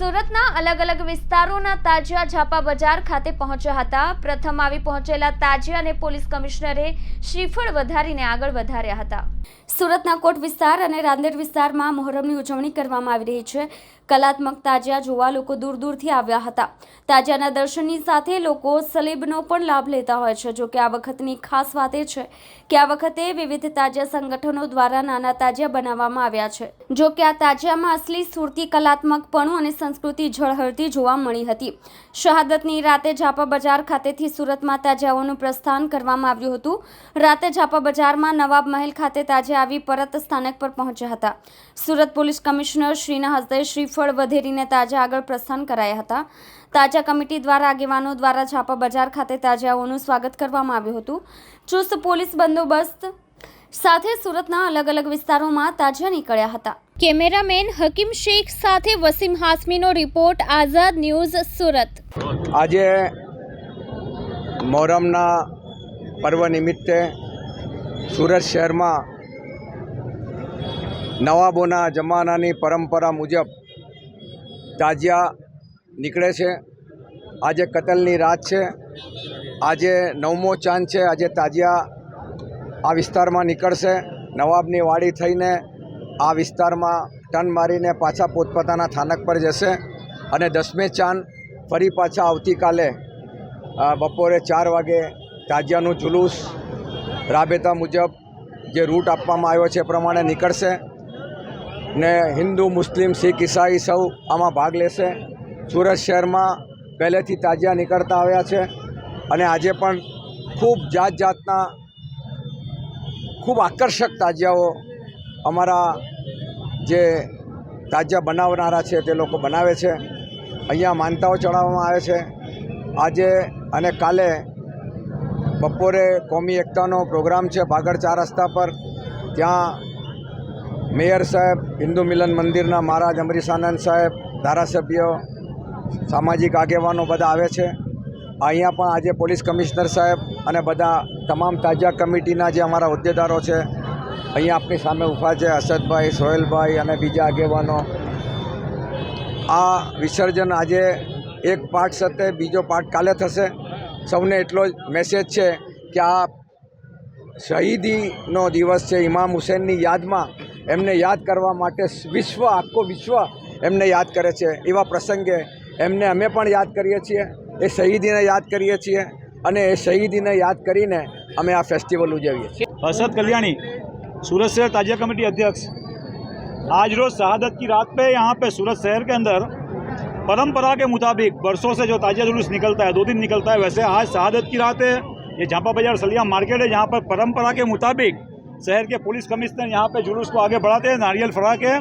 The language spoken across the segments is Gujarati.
સુરતના અલગ અલગ વિસ્તારોના તાજિયા છાપા બજાર ખાતે પહોંચ્યા હતા. પ્રથમ આવી પહોંચેલા તાજિયાને પોલીસ કમિશનરે શ્રીફળ વધારીને આગળ વધાર્યા હતા. સુરતના કોટ વિસ્તાર અને રાંદેર વિસ્તારમાં મોહરમની ઉજવણી કરવામાં આવી રહી છે. કલાત્મક તાજિયા જોવા લોકો દૂર દૂરથી આવ્યા હતા. તાજિયાના દર્શનની સાથે લોકો સલેબનો પણ લાભ લેતા હોય છે. જોકે આ વખતની ખાસ વાત એ છે કે આ વખતે વિવિધ તાજિયા સંગઠનો દ્વારા નાના તાજિયા બનાવવામાં આવ્યા છે. જો કે આ તાજિયામાં અસલી સુરતી કલાત્મકપણું અને સંસ્કૃતિ ઝળહળતી જોવા મળી હતી. શહાદતની રાતે ઝાપા બજાર ખાતેથી સુરતમાં તાજિયાઓનું પ્રસ્થાન કરવામાં આવ્યું હતું. રાતે ઝાપા બજારમાં નવાબ મહેલ ખાતે તાજિયા આવી પરત સ્થાનક પર પહોંચ્યા હતા. સુરત પોલીસ કમિશનર શ્રીના હસ્તે શ્રીફળ વધેરીને તાજા આગળ પ્રસ્થાન કરાયા હતા. તાજા કમિટી દ્વારા આગેવાનો દ્વારા છાપા બજાર ખાતે તાજાઓનું સ્વાગત કરવામાં આવ્યું હતું. ચુસ્ત પોલીસ બંદોબસ્ત સાથે સુરતના અલગ અલગ વિસ્તારોમાં તાજા નીકળ્યા હતા. કેમેરામેન હકીમ શેખ સાથે વસીમ હાસમીનો રિપોર્ટ, આઝાદ ન્યૂઝ, સુરત. આજે મોહરમના પર્વ નિમિત્તે સુરત શહેરમાં નવાબોના જમાનાની પરંપરા મુજબ તાજિયા નીકળે છે. આજે કતલની રાત છે. આજે નવમો ચાંદ છે. આજે તાજિયા આ વિસ્તારમાં નીકળશે. નવાબની વાડી થઈને આ વિસ્તારમાં ટન મારીને પાછા પોતપોતાના સ્થાનક પર જશે અને દસમે ચાંદ ફરી પાછા આવતીકાલે બપોરે ચાર વાગે તાજિયાનું જુલુસ રાબેતા મુજબ જે રૂટ આપવામાં આવ્યો છે એ પ્રમાણે નીકળશે. ને હિન્દુ, મુસ્લિમ, શીખ, ઈસાઈ સૌ આમાં ભાગ લેશે. સુરત શહેરમાં પહેલેથી તાજિયા નીકળતા આવ્યા છે અને આજે પણ ખૂબ જાત જાતના ખૂબ આકર્ષક તાજિયાઓ અમારા જે તાજિયા બનાવનારા છે તે લોકો બનાવે છે. અહીંયા માનતાઓ ચડાવવામાં આવે છે. આજે અને કાલે બપોરે કોમી એકતાનો પ્રોગ્રામ છે ભાગળ ચાર રસ્તા પર. ત્યાં મેયર સાહેબ, હિન્દુ મિલન મંદિરના મહારાજ અમરીશાનંદ સાહેબ, ધારાસભ્યો, સામાજિક આગેવાનો બધા આવે છે. અહીંયા પણ આજે પોલીસ કમિશનર સાહેબ અને બધા તમામ તાજા કમિટીના જે અમારા હોદ્દેદારો છે, અહીંયા આપની સામે ઊભા છે અસદભાઈ, સોહેલભાઈ અને બીજા આગેવાનો. આ વિસર્જન આજે એક પાઠ સાથે બીજો પાઠ કાલે થશે. સૌને એટલો જ મેસેજ છે કે આ શહીદીનો દિવસ છે. ઇમામ હુસેનની યાદમાં એમને યાદ કરવા માટે વિશ્વ આખો વિશ્વ એમને યાદ કરે છે એવા પ્રસંગે એમને અમે પણ યાદ કરીએ છીએ એ શહીદીને યાદ કરીએ છીએ અને એ શહીદીને યાદ કરીને અમે આ ફેસ્ટિવલ ઉજવીએ છીએ हसरत कल्याणी सूरत शहर ताजिया कमेटी अध्यक्ष आज रोज शहादत की रात पे यहाँ पे सूरत शहर के अंदर परंपरा के मुताबिक बरसों से जो ताजिया जुलूस निकलता है दो दिन निकलता है वैसे आज शहादत की रात है ये झापा बाजार सलिया मार्केट है जहाँ पर परंपरा के मुताबिक शहर के पुलिस कमिश्नर यहाँ पे जुलूस को आगे बढ़ाते हैं, नारियल फड़ा के,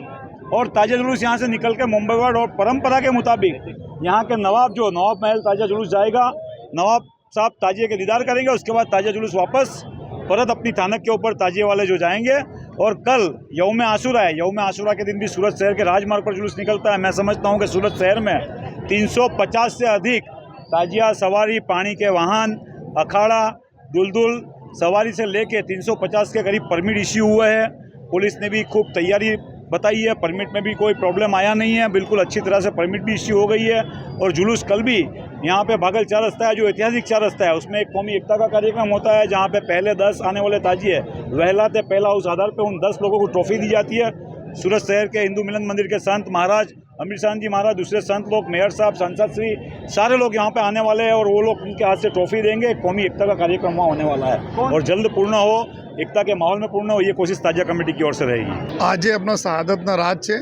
और ताज़ा जुलूस यहाँ से निकल के मुंबई वार्ड और परंपरा के मुताबिक यहाँ के नवाब जो, नवाब महल ताज़ा जुलूस जाएगा, नवाब साहब ताजिए के दीदार करेंगे, उसके बाद ताज़ा जुलूस वापस परत अपनी थानक के ऊपर ताजिए वाले जो जाएँगे, और कल यौम आशुरा है, यौम आशुरा के दिन भी सूरत शहर के राजमार्ग पर जुलूस निकलता है। मैं समझता हूँ कि सूरत शहर में 350 से अधिक ताजिया, सवारी, पानी के वाहन, अखाड़ा, दुलदुल सवारी से लेके 350 के करीब परमिट इश्यू हुए हैं। पुलिस ने भी खूब तैयारी बताई है। परमिट में भी कोई प्रॉब्लम आया नहीं है। बिल्कुल अच्छी तरह से परमिट भी इश्यू हो गई है। और जुलूस कल भी यहाँ पे भागल चार रास्ता है, जो ऐतिहासिक चार रास्ता है। उसमें एक कौमी एकता का कार्यक्रम होता है, जहाँ पे पहले दस, आने वाले ताजी ताजिए वहलाते पहला उस आधार पर उन दस लोगों को ट्रॉफी दी जाती है। सूरत शहर के हिंदू मिलन मंदिर के संत महाराज अमीर शान जी महाराज दूसरे संत लोग मेयर साहब सांसद श्री सारे लोग यहाँ पे आने वाले हैं और वो लोग उनके हाथ से ट्रॉफी देंगे एक कौमी एकता का कार्यक्रम वहाँ होने वाला है और जल्द पूर्ण हो एकता के माहौल में पूर्ण हो ये कोशिश ताजिया कमेटी की ओर से रहेगी આજે આપણો શહાદતના રાત છે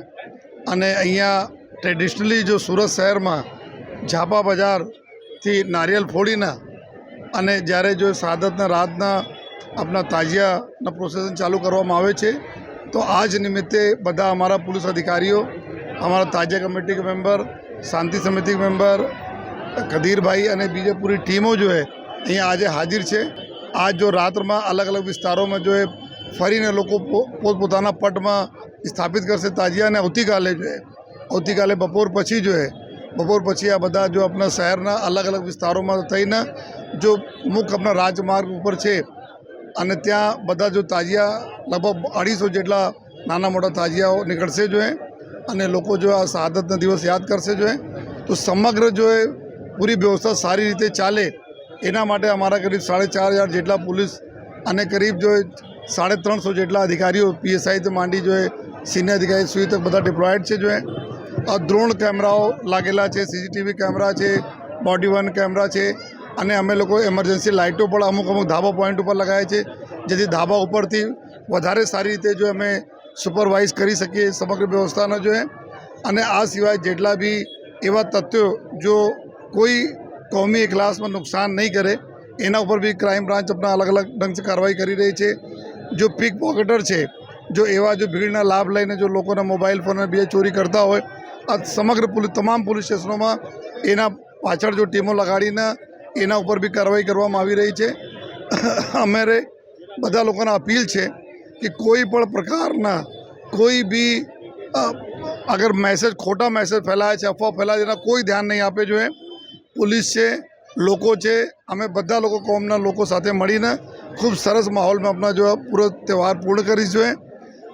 અને અહીંયા ટ્રેડિશનલી જો સુરત શહેરમાં ઝાપા બજારથી નારિયેલ ફોડીને અને જ્યારે જો શહાદતના રાતના આપણા તાજિયાના પ્રોસેસન ચાલુ કરવામાં આવે છે તો આ જ નિમિત્તે બધા અમારા પોલીસ અધિકારીઓ અમારા તાજા કમિટી મેમ્બર, શાંતિ સમિતિ મેમ્બર, કદીરભાઈ અને બીજી પૂરી ટીમો જો એ અહીંયા આજે હાજર છે. આજ જો રાત્રમાં અલગ અલગ વિસ્તારોમાં જો એ ફરીને લોકો પોતપોતાના પટમાં સ્થાપિત કરશે તાજિયા અને આવતીકાલે જો એ આવતીકાલે બપોર પછી જો એ બપોર પછી આ બધા જો આપણા શહેરના અલગ અલગ વિસ્તારોમાં થઈને જો મુખ આપણા રાજમાર્ગ ઉપર છે, અને ત્યાં બધા જો તાજિયા લગભગ અઢીસો જેટલા નાના મોટા તાજિયાઓ નીકળશે જો અને લોકો જો આ શહાદતના દિવસ યાદ કરશે જો તો સમગ્ર જો એ પૂરી વ્યવસ્થા સારી રીતે ચાલે, એના માટે અમારા કરીબ સાડા ચાર હજાર જેટલા પોલીસ અને કરીબ જો સાડા ત્રણસો જેટલા અધિકારીઓ પીએસઆઈથી માંડી જોઈએ સિનિયર અધિકારી સુધી તક બધા ડિપ્લોયડ છે જો દ્રોણ કેમેરાઓ લાગેલા છે, સીસીટીવી કેમેરા છે બોડી વન કેમેરા છે, અને અમે લોકો એમરજન્સી લાઇટો પણ અમુક અમુક ધાબા પોઈન્ટ ઉપર લગાવ્યા છે, જેથી ધાબા ઉપરથી વધારે સારી રીતે જો અમે સુપરવાઇઝ કરી શકીએ સમગ્ર વ્યવસ્થાના જો અને આ સિવાય જેટલા બી એવા તથ્યો જો કોઈ કોમી ક્લાસમાં નુકસાન નહીં કરે, એના ઉપર બી ક્રાઇમ બ્રાન્ચ આપણા અલગ અલગ ઢંગથી કાર્યવાહી કરી રહી છે. જો પીક પોકેટર છે, જો એવા જો ભીડના લાભ લઈને જો લોકોના મોબાઈલ ફોન બે ચોરી કરતા હોય, આ સમગ્ર પોલીસ તમામ પોલીસ સ્ટેશનોમાં એના પાછળ જો ટીમો લગાડીને એના ઉપર બી કાર્યવાહી કરવામાં આવી રહી છે. અમારે બધા લોકોને અપીલ છે કે કોઈ પણ પ્રકારના કોઈ બી અગર મેસેજ ખોટા મેસેજ ફેલાય છે, અફવા ફેલાય છે, એના કોઈ ધ્યાન નહીં આપે જોઈએ પોલીસ છે, લોકો છે, અમે બધા લોકો કોમના લોકો સાથે મળીને ખૂબ સરસ માહોલમાં આપણા જો પૂરો તહેવાર પૂર્ણ કરી જોઈએ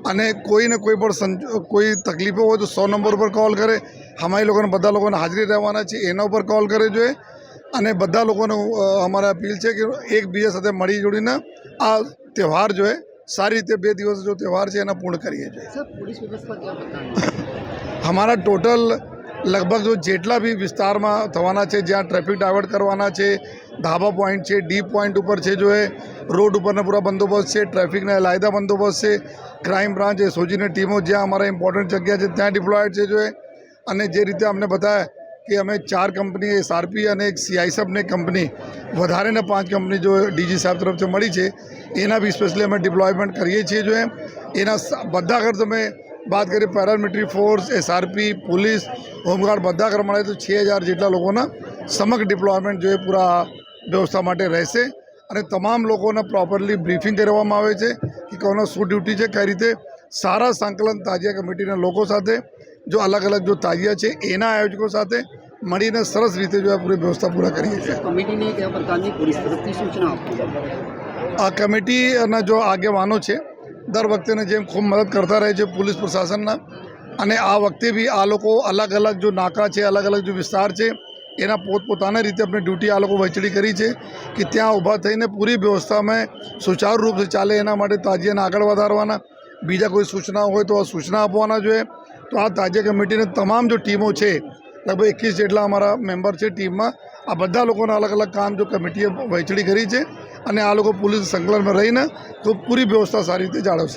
અને કોઈને કોઈ પણ કોઈ તકલીફો હોય તો સો નંબર ઉપર કોલ કરે. અમારી લોકોને બધા લોકોને હાજરી રહેવાના છે, એના ઉપર કોલ કરે જોઈએ અને બધા લોકોને અમારા અપીલ છે કે એકબીજા સાથે મળી જોડીને આ તહેવાર જો એ સારી રીતે બે દિવસ જો તહેવાર છે એના પૂર્ણ કરીએ છીએ. અમારા ટોટલ લગભગ જો જેટલા બી વિસ્તારમાં થવાના છે જ્યાં ટ્રાફિક ડાયવર્ટ કરવાના છે ધાબા પોઈન્ટ છે ડી પોઈન્ટ ઉપર છે જો એ રોડ ઉપરના પૂરા બંદોબસ્ત છે ટ્રાફિકના લાયદા બંદોબસ્ત છે ક્રાઇમ બ્રાન્ચ એસઓજીની ટીમો જ્યાં અમારા ઇમ્પોર્ટન્ટ જગ્યા છે ત્યાં ડિપ્લોયડ છે જો એ. અને જે રીતે અમને બતાવ્યા કે અમે ચાર કંપની એસઆરપી અને એક સીઆઈસએફની કંપની, વધારેને પાંચ કંપની જો ડીજી સાહેબ તરફથી મળી છે, એના બી સ્પેશિયલી અમે ડિપ્લોયમેન્ટ કરીએ છીએ જો એમ. એના બધા અગર તમે વાત કરીએ paramilitary force SRP police home guard બધા અગર મળે તો છ હજાર જેટલા લોકોના સમગ્ર ડિપ્લોયમેન્ટ જો એ પૂરા વ્યવસ્થા માટે રહેશે. અને તમામ લોકોને પ્રોપરલી બ્રીફિંગ કરવામાં આવે છે કે કોનો શું ડ્યુટી છે, કઈ રીતે સારા સંકલન તાજિયા કમિટીના લોકો સાથે જો અલગ અલગ જો તાજિયા છે એના આયોજકો સાથે મળીને સરસ રીતે જો આ પૂરી વ્યવસ્થા પૂરા કરીએ છીએ. આ કમિટીના જો આગેવાનો છે દર વખતેને જેમ ખૂબ મદદ કરતા રહે છે પોલીસ પ્રશાસનના અને આ વખતે બી આ લોકો અલગ અલગ જો નાકા છે અલગ અલગ જો વિસ્તાર છે એના પોતપોતાના રીતે આપણે ડ્યુટી આ લોકો વહેંચણી કરી છે કે ત્યાં ઊભા થઈને પૂરી વ્યવસ્થામાં સુચારુ રૂપે ચાલે એના માટે તાજિયાને આગળ વધારવાના બીજા કોઈ સૂચના હોય તો આ સૂચના આપવાના જોઈએ. તો આ તાજિયા કમિટીની તમામ જો ટીમો છે, લગભગ એકવીસ જેટલા અમારા મેમ્બર છે ટીમમાં, આ બધા લોકોના અલગ અલગ કામ જો કમિટીએ વહેંચણી કરી છે અને આ લોકો પોલીસ સંકલનમાં રહીને તો પૂરી વ્યવસ્થા સારી રીતે જાળવશે.